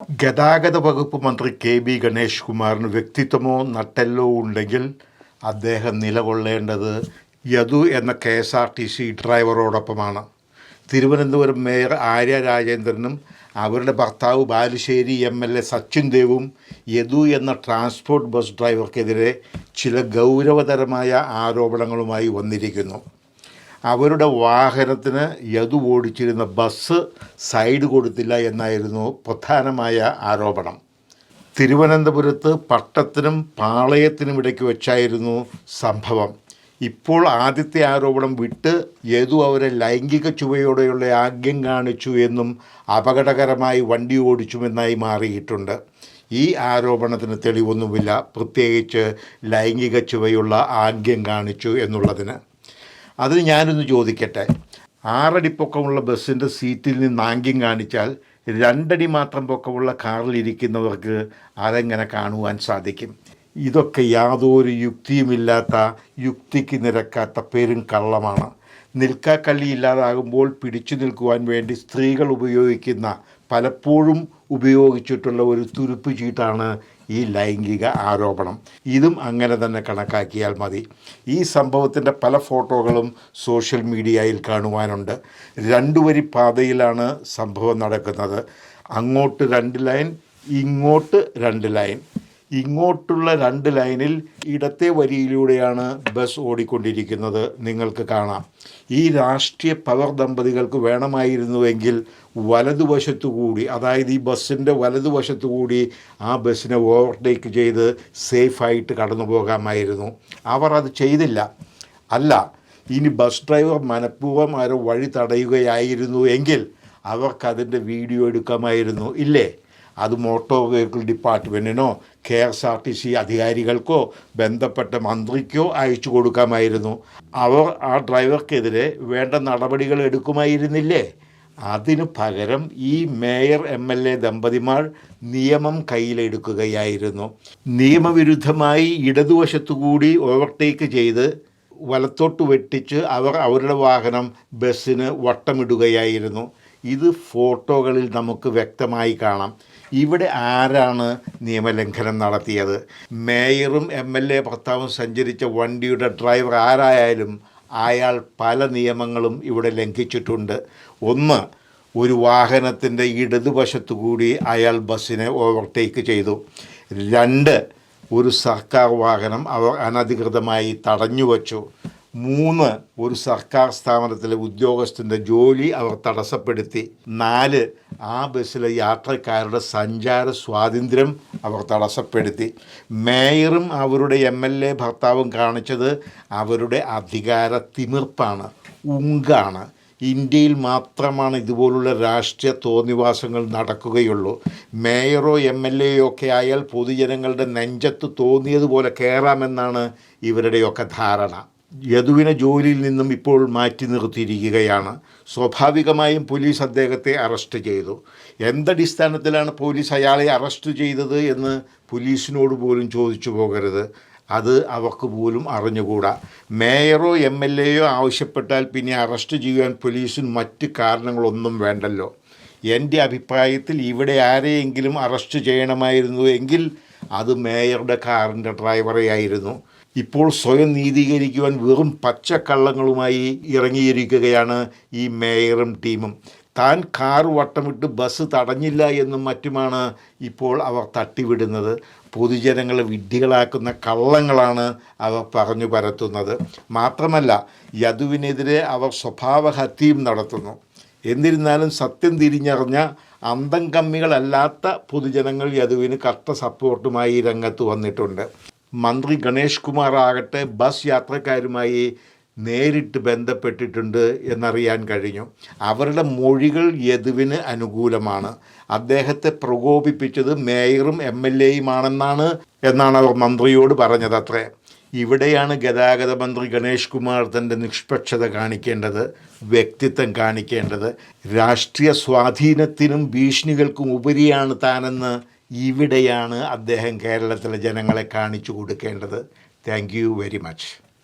ഗതാഗത വകുപ്പ് മന്ത്രി കെ ബി ഗണേഷ് കുമാറിന് വ്യക്തിത്വമോ നട്ടെല്ലോ ഉണ്ടെങ്കിൽ അദ്ദേഹം നിലകൊള്ളേണ്ടത് യദു എന്ന K S R T C ഡ്രൈവറോടൊപ്പമാണ്. Thiruvananthapuram mayor Arya രാജേന്ദ്രനും അവരുടെ ഭർത്താവ് Balussery M L A Sachin ദേവും Yadu എന്ന ട്രാൻസ്പോർട്ട് ബസ് ഡ്രൈവർക്കെതിരെ ചില ഗൗരവതരമായ ആരോപണങ്ങളുമായി വന്നിരിക്കുന്നു. അവരുടെ വാഹനത്തിന് യതു ഓടിച്ചിരുന്ന ബസ് സൈഡ് കൊടുത്തില്ല എന്നായിരുന്നു പ്രധാനമായ ആരോപണം. തിരുവനന്തപുരത്ത് പട്ടത്തിനും പാളയത്തിനും ഇടയ്ക്ക് വെച്ചായിരുന്നു സംഭവം. ഇപ്പോൾ ആദ്യത്തെ ആരോപണം വിട്ട് യതു അവരെ ലൈംഗിക ചുവയോടെയുള്ള ആഗ്യം കാണിച്ചു എന്നും അപകടകരമായി വണ്ടി ഓടിച്ചുമെന്നായി മാറിയിട്ടുണ്ട്. ഈ ആരോപണത്തിന് തെളിവൊന്നുമില്ല. പ്രത്യേകിച്ച് ലൈംഗിക ചുവയുള്ള ആഗ്യം കാണിച്ചു എന്നുള്ളതിന്. അത് ഞാനൊന്ന് ചോദിക്കട്ടെ? ആറടി പൊക്കമുള്ള ബസ്സിന്റെ സീറ്റിൽ നിന്ന് ആംഗ്യം കാണിച്ചാൽ രണ്ടടി മാത്രം പൊക്കമുള്ള കാറിലിരിക്കുന്നവർക്ക് അതെങ്ങനെ കാണുവാൻ സാധിക്കും? ഇതൊക്കെ യാതൊരു യുക്തിയുമില്ലാത്ത യുക്തിക്ക് നിരക്കാത്ത പെരും കള്ളമാണ്. നിൽക്കാക്കള്ളി ഇല്ലാതാകുമ്പോൾ പിടിച്ചു നിൽക്കുവാൻ വേണ്ടി സ്ത്രീകൾ ഉപയോഗിക്കുന്ന പലപ്പോഴും ഉപയോഗിച്ചിട്ടുള്ള ഒരു തുരുപ്പ് ചീട്ടാണ് ഈ ലൈംഗിക ആരോപണം. ഇതും അങ്ങനെ തന്നെ കണക്കാക്കിയാൽ മതി. ഈ സംഭവത്തിന്റെ പല ഫോട്ടോകളും സോഷ്യൽ മീഡിയയിൽ കാണുവാനുണ്ട്. രണ്ടു വരി പാതയിലാണ് സംഭവം നടക്കുന്നത്. അങ്ങോട്ട് രണ്ട് ലൈൻ ഇങ്ങോട്ട് രണ്ട് ലൈൻ. ഇങ്ങോട്ടുള്ള രണ്ട് ലൈനിൽ ഇടത്തെ വരിയിലൂടെയാണ് ബസ് ഓടിക്കൊണ്ടിരിക്കുന്നത്. നിങ്ങൾക്ക് കാണാം. ഈ രാഷ്ട്രീയ പവർ ദമ്പതികൾക്ക് വേണമായിരുന്നുവെങ്കിൽ വലതുവശത്തു കൂടി അതായത് ഈ ബസ്സിന്റെ വലതുവശത്തു കൂടി ആ ബസ്സിനെ ഓവർടേക്ക് ചെയ്ത് സേഫായിട്ട് കടന്നു പോകാമായിരുന്നു അവർ അത് ചെയ്തില്ല. അല്ല ഇനി ബസ് ഡ്രൈവർ മനഃപൂർവം ആരോ വഴി തടയുകയായിരുന്നു എങ്കിൽ അവർക്കതിന്റെ വീഡിയോ എടുക്കാമായിരുന്നു. ഇല്ലേ? അത് motor vehicle ഡിപ്പാർട്ട്മെന്റിനോ K S R T C അധികാരികൾക്കോ ബന്ധപ്പെട്ട മന്ത്രിക്കോ അയച്ചു കൊടുക്കാമായിരുന്നു. അവർ ആ ഡ്രൈവർക്കെതിരെ വേണ്ട നടപടികൾ എടുക്കുമായിരുന്നില്ലേ? അതിനു പകരം ഈ മേയർ എം എൽ എ ദമ്പതിമാർ നിയമം കയ്യിലെടുക്കുകയായിരുന്നു. നിയമവിരുദ്ധമായി ഇടതുവശത്തുകൂടി ഓവർടേക്ക് ചെയ്ത് വലത്തോട്ട് വെട്ടിച്ച് അവർ അവരുടെ വാഹനം ബസ്സിന് വട്ടമിടുകയായിരുന്നു. ഇത് ഫോട്ടോകളിൽ നമുക്ക് വ്യക്തമായി കാണാം. ഇവിടെ ആരാണ് നിയമലംഘനം നടത്തിയത്? മേയറും എം എൽ എ ഭർത്താവും സഞ്ചരിച്ച വണ്ടിയുടെ ഡ്രൈവർ ആരായാലും അയാൾ പല നിയമങ്ങളും ഇവിടെ ലംഘിച്ചിട്ടുണ്ട്. ഒന്ന് ഒരു വാഹനത്തിന്റെ ഇടതുവശത്തു കൂടി അയാൾ ബസ്സിനെ ഓവർടേക്ക് ചെയ്തു. രണ്ട് ഒരു സർക്കാർ വാഹനം അവർ അനധികൃതമായി തടഞ്ഞു വച്ചു മൂന്ന് ഒരു സർക്കാർ സ്ഥാപനത്തിലെ ഉദ്യോഗസ്ഥന്റെ ജോലി അവർ തടസ്സപ്പെടുത്തി. നാല് ആ ബസ്സിലെ യാത്രക്കാരുടെ സഞ്ചാര സ്വാതന്ത്ര്യം അവർ തടസ്സപ്പെടുത്തി. മേയറും അവരുടെ എം എൽ എ ഭർത്താവും കാണിച്ചത് അവരുടെ അധികാര തിമിർപ്പാണ് ഉങ്കാണ്. ഇന്ത്യയിൽ മാത്രമാണ് ഇതുപോലുള്ള രാഷ്ട്രീയ തോന്നിവാസങ്ങൾ നടക്കുകയുള്ളൂ. മേയറോ എം എൽ എയോ ഒക്കെ ആയാൽ പൊതുജനങ്ങളുടെ നെഞ്ചത്ത് തോന്നിയതുപോലെ കയറാമെന്നാണ് ഇവരുടെയൊക്കെ ധാരണ. യദുവിനെ ജോലിയിൽ നിന്നും ഇപ്പോൾ മാറ്റി നിർത്തിയിരിക്കുകയാണ്. സ്വാഭാവികമായും പോലീസ് അദ്ദേഹത്തെ അറസ്റ്റ് ചെയ്തു. എന്തടിസ്ഥാനത്തിലാണ് പോലീസ് അയാളെ അറസ്റ്റ് ചെയ്തത് എന്ന് പോലീസിനോട് പോലും ചോദിച്ചു പോകരുത്. അത് അവർക്ക് പോലും അറിഞ്ഞുകൂടാ. മേയറോ എം എൽ എയോ ആവശ്യപ്പെട്ടാൽ പിന്നെ അറസ്റ്റ് ചെയ്യാൻ പോലീസിന് മറ്റ് കാരണങ്ങളൊന്നും വേണ്ടല്ലോ. എന്റെ അഭിപ്രായത്തിൽ ഇവിടെ ആരെയെങ്കിലും അറസ്റ്റ് ചെയ്യണമായിരുന്നു എങ്കിൽ അത് മേയറുടെ കാറിന്റെ ഡ്രൈവറെയായിരുന്നു ഇപ്പോൾ സ്വയം നീതീകരിക്കുവാൻ വെറും പച്ചക്കള്ളങ്ങളുമായി ഇറങ്ങിയിരിക്കുകയാണ് ഈ മേയറും ടീമും. താൻ കാർ വട്ടമിട്ട് ബസ് തടഞ്ഞില്ല എന്നും മറ്റുമാണ് ഇപ്പോൾ അവർ തട്ടിവിടുന്നത്. പൊതുജനങ്ങളെ വിഡ്ഢികളാക്കുന്ന കള്ളങ്ങളാണ് അവർ പറഞ്ഞു പരത്തുന്നത്. മാത്രമല്ല യദുവിനെതിരെ അവർ സ്വഭാവഹത്യയും നടത്തുന്നു. എന്നിരുന്നാലും സത്യം തിരിഞ്ഞറിഞ്ഞ അന്തം കമ്മികളല്ലാത്ത പൊതുജനങ്ങൾ യദുവിന് കട്ട സപ്പോർട്ടുമായി രംഗത്ത് വന്നിട്ടുണ്ട്. മന്ത്രി ഗണേഷ് കുമാർ ആകട്ടെ ബസ് യാത്രക്കാരുമായി നേരിട്ട് ബന്ധപ്പെട്ടിട്ടുണ്ട് എന്നറിയാൻ കഴിഞ്ഞു. അവരുടെ മൊഴികൾ യദുവിന് അനുകൂലമാണ്. അദ്ദേഹത്തെ പ്രകോപിപ്പിച്ചത് മേയറും എം എൽ എയുമാണെന്നാണ് എന്നാണ് അവർ മന്ത്രിയോട് പറഞ്ഞത് പറഞ്ഞതത്രേ ഇവിടെയാണ് ഗതാഗത മന്ത്രി ഗണേഷ് കുമാർ തന്റെ നിഷ്പക്ഷത കാണിക്കേണ്ടത് വ്യക്തിത്വം കാണിക്കേണ്ടത്. രാഷ്ട്രീയ സ്വാധീനത്തിനും ഭീഷണികൾക്കും ഉപരിയാണ് താനെന്ന് ഇവിടെയാണ് അദ്ദേഹം കേരളത്തിലെ ജനങ്ങളെ കാണിച്ചു കൊടുക്കേണ്ടത്. Thank very much